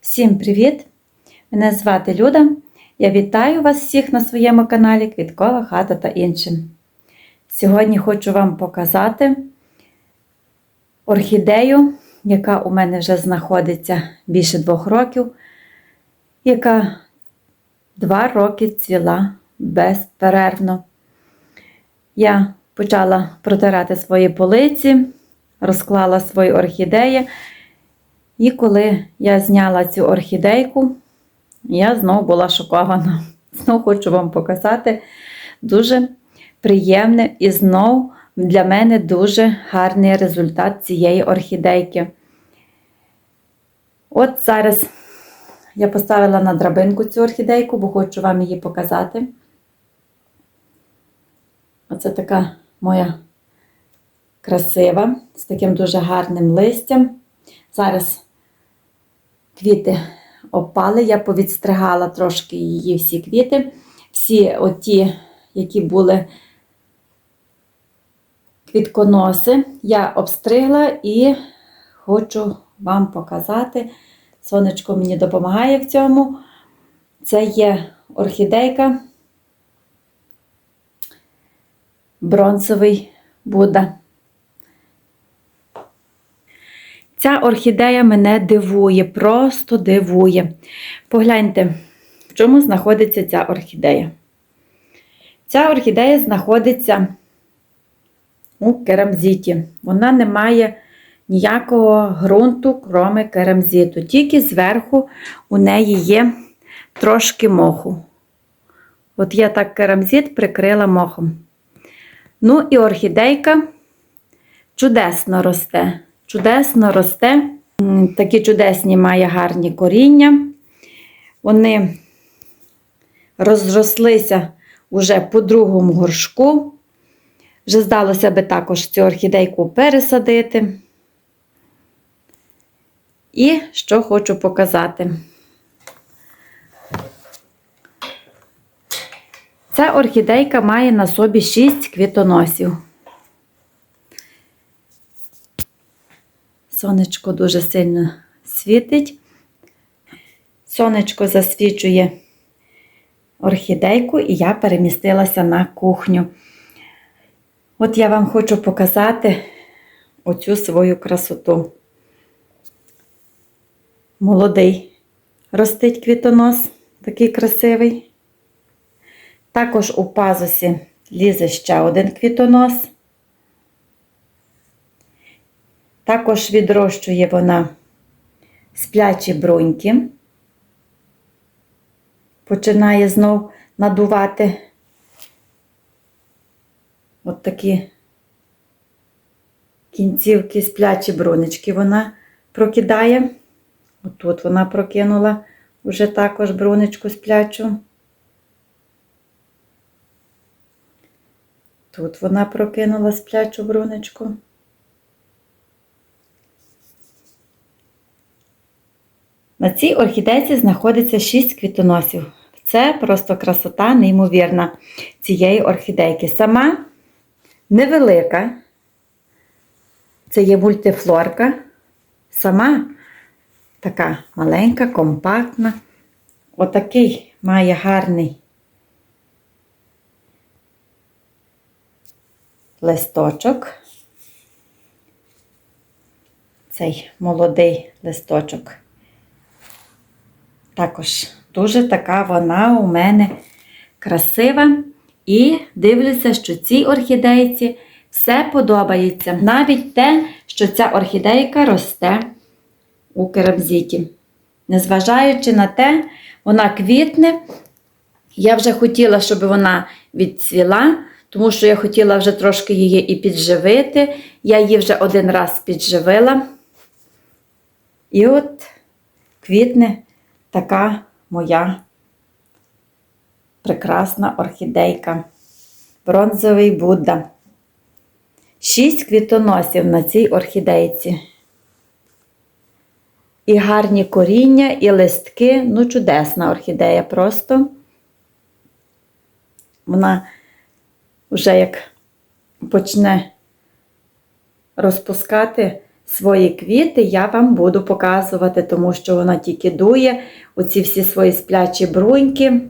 Всім привіт! Мене звати Люда. Я вітаю вас всіх на своєму каналі Квіткова хата та іншим. Сьогодні хочу вам показати орхідею, яка у мене вже знаходиться більше двох років, яка два роки цвіла безперервно. Я почала протирати свої полиці, розклала свої орхідеї. І коли я зняла цю орхідейку, я знову була шокована. Знову хочу вам показати дуже приємний і знову для мене дуже гарний результат цієї орхідейки. От зараз я поставила на драбинку цю орхідейку, бо хочу вам її показати. Оце така моя красива, з таким дуже гарним листям. Зараз квіти опали, я повідстригала трошки її всі квіти. Всі оті, які були квітконоси, я обстригла і хочу вам показати. Сонечко мені допомагає в цьому. Це є орхідейка, бронзовий Будда. Ця орхідея мене дивує, просто дивує. Погляньте, в чому знаходиться ця орхідея. Ця орхідея знаходиться у керамзиті. Вона не має ніякого ґрунту, кроме керамзиту. Тільки зверху у неї є трошки моху. От я так керамзит прикрила мохом. Ну і орхідейка чудесно росте чудесно росте. Такі чудесні має гарні коріння. Вони розрослися вже по другому горшку. Вже здалося би також цю орхідейку пересадити. І що хочу показати. Ця орхідейка має на собі 6 квітоносів. Сонечко дуже сильно світить. Сонечко засвічує орхідейку, і я перемістилася на кухню. От я вам хочу показати оцю свою красоту. Молодий ростить квітонос, такий красивий. Також у пазусі лізе ще один квітонос. Також відрощує вона сплячі бруньки, починає знов надувати от такі кінцівки сплячі брунички вона прокидає. Отут вона прокинула вже також бруничку сплячу. Тут вона прокинула сплячу бруничку. На цій орхідейці знаходиться 6 квітоносів. Це просто красота, неймовірна цієї орхідейки. Сама невелика, це є мультифлорка. Сама така маленька, компактна. Отакий має гарний листочок. Цей молодий листочок. Також дуже така вона у мене красива. І дивлюся, що цій орхідейці все подобається. Навіть те, що ця орхідейка росте у керамзиті. Незважаючи на те, вона квітне. Я вже хотіла, щоб вона відцвіла, тому що я хотіла вже трошки її і підживити. Я її вже один раз підживила. І от квітне така моя прекрасна орхідейка. Бронзовий Будда. Шість квітоносів на цій орхідейці. І гарні коріння, і листки. Ну, чудесна орхідея просто. Вона вже як почне розпускати свої квіти я вам буду показувати, тому що вона тільки дує оці всі свої сплячі бруньки.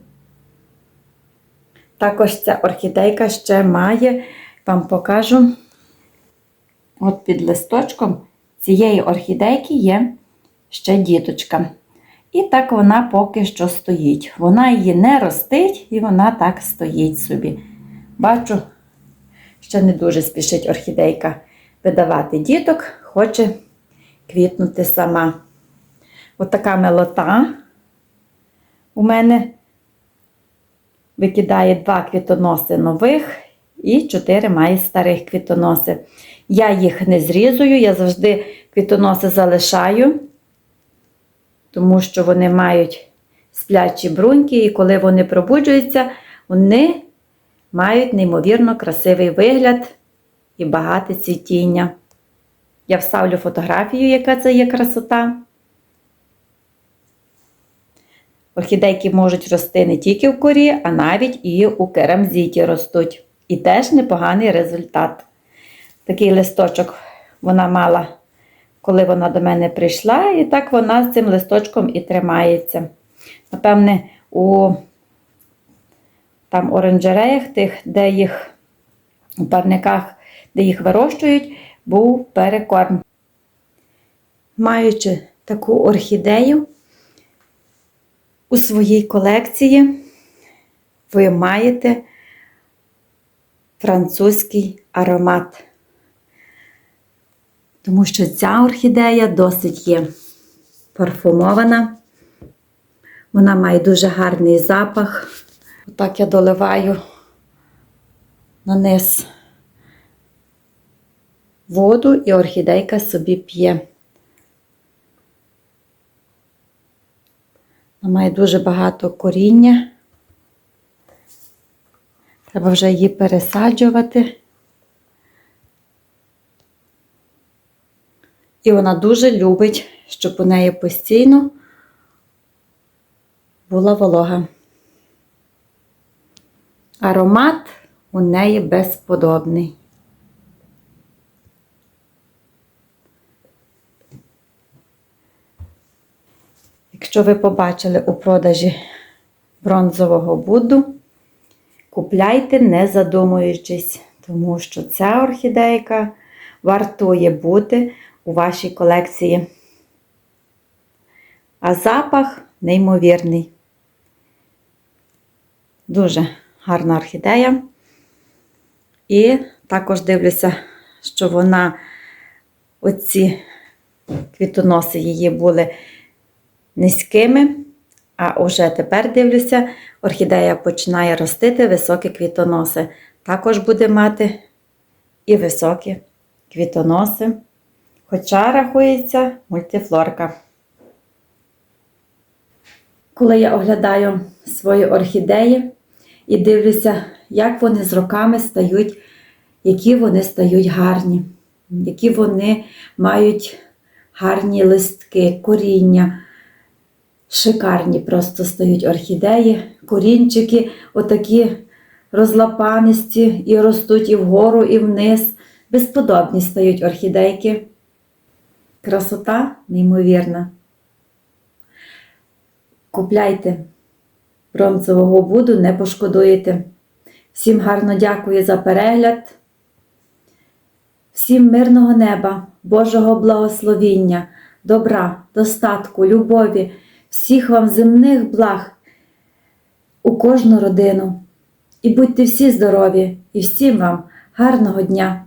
Також ця орхідейка ще має, вам покажу, от під листочком цієї орхідейки є ще діточка. І так вона поки що стоїть. Вона її не ростить, і вона так стоїть собі. Бачу, ще не дуже спішить орхідейка видавати діток, хоче квітнути сама. Отака милота у мене викидає два квітоноси нових і чотири має старих квітоноси. Я їх не зрізую, я завжди квітоноси залишаю, тому що вони мають сплячі бруньки, і коли вони пробуджуються, вони мають неймовірно красивий вигляд і багате цвітіння. Я вставлю фотографію, яка це є красота. Орхідейки можуть рости не тільки в корі, а навіть і у керамзіті ростуть. І теж непоганий результат. Такий листочок вона мала, коли вона до мене прийшла, і так вона з цим листочком і тримається. Напевне, у там оранжереях, тих, де їх у парниках, де їх вирощують, був перекорм. Маючи таку орхідею, у своїй колекції ви маєте французький аромат. Тому що ця орхідея досить є парфумована. Вона має дуже гарний запах. Отак я доливаю на низ воду і орхідейка собі п'є. Вона має дуже багато коріння. Треба вже її пересаджувати. І вона дуже любить, щоб у неї постійно була волога. Аромат у неї безподобний. Якщо ви побачили у продажі бронзового Будду, купляйте, не задумуючись, тому що ця орхідейка вартує бути у вашій колекції. А запах неймовірний. Дуже гарна орхідея. І також дивлюся, що вона, оці квітоноси її були низькими, а вже тепер дивлюся, орхідея починає ростити високі квітоноси. Також буде мати і високі квітоноси, хоча рахується мультифлорка. Коли я оглядаю свої орхідеї і дивлюся, як вони з роками стають, які вони стають гарні, які вони мають гарні листки, коріння. Шикарні просто стають орхідеї, корінчики, отакі розлапанисті і ростуть і вгору, і вниз. Безподобні стають орхідейки. Красота неймовірна. Купляйте бронзового буду, не пошкодуєте. Всім гарно дякую за перегляд. Всім мирного неба, Божого благословіння, добра, достатку, любові, всіх вам земних благ у кожну родину. І будьте всі здорові і всім вам гарного дня!